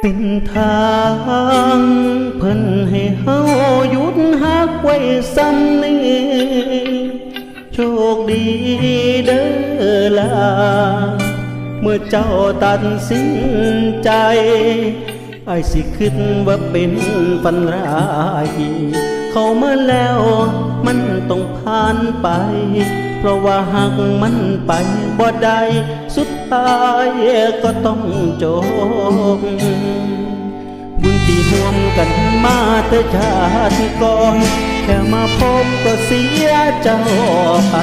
เป็นทางเพิ่นให้เฮาหยุดหักไว้ซ้ำนี้โชคดีเด้อลา เมื่อเจ้าตัดสินใจไอ้สิคิดว่าเป็นฝันร้าย เข้ามาแล้วมันต้องผ่านไป เพราะว่าหากมันไปบ่ได้สุดท้ายก็ต้องจบบุญที่ห่วมกันมาเธอชาติก่อนแค่มาพบก็เสียเจ้าไป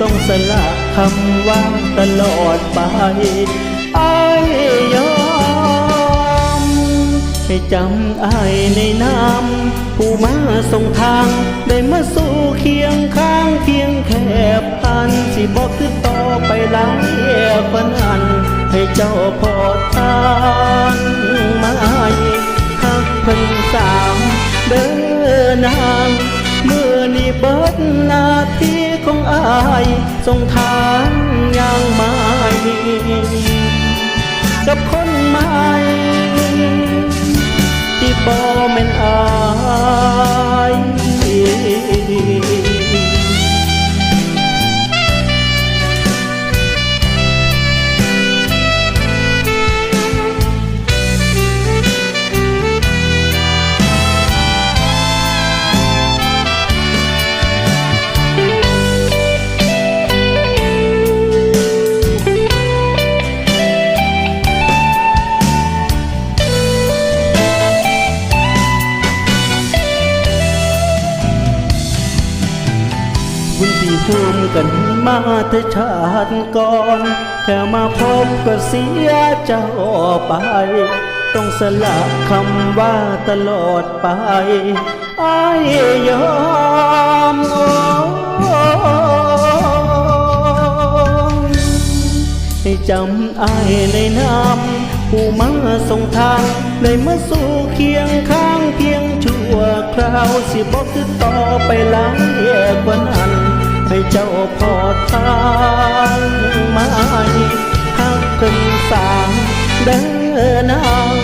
ต้องสละคำว่าตลอดไปไอ้ยอมให้จำไอ้ในน้ำผู้มาส่งทางได้มาส แค่พันสิบอกคือต่อไปหลายปันอัน ให้เจ้าพอทางมาหักเพิ่นสามเดินนางเมื่อนี้เบิดหนาทีของอายส่งทางอย่างไม่กับคนใหม่ ภูมิกันมาเธอชาติก่อน แค่มาพบก็เสียเจ้าไป ต้องสละคำว่าตลอดไปไอ้ยอมโอ้ให้จำไอายในน้ำผู้มาส่งทางได้มาสู่เคียงข้างเพียงชั่วคราวสิบอกคือต่อไปหลาย ทางมาหักกันสางเดินนาง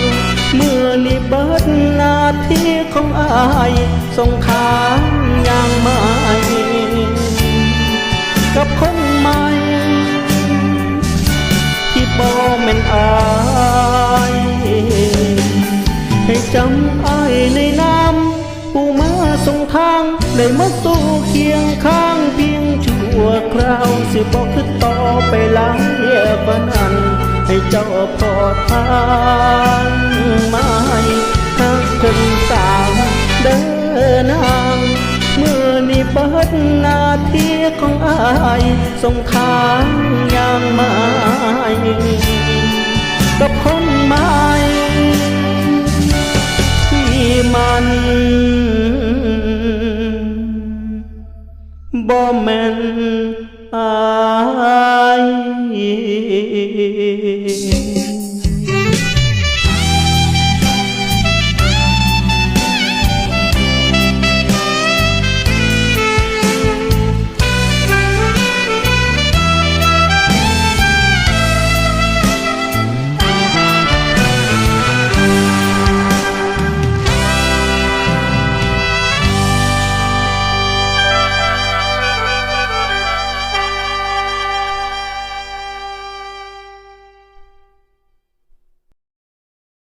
เมื่อนี้เบิดหนาทีของอายส่งทางอย่างไม่กับคนใหม่ที่บ่แม่นอายให้จำอายในน้ำผู้มาส่งทางได้มาสู่เคียงข้างเพียงชั วคราวสิบอกคือต่อไปหลายกว่านั้น ให้เจ้าพอทานมาหักคนสามเดินนางเมื่อนี้เปิดนาทีของอายส่งทางอย่างมา ม่นอาย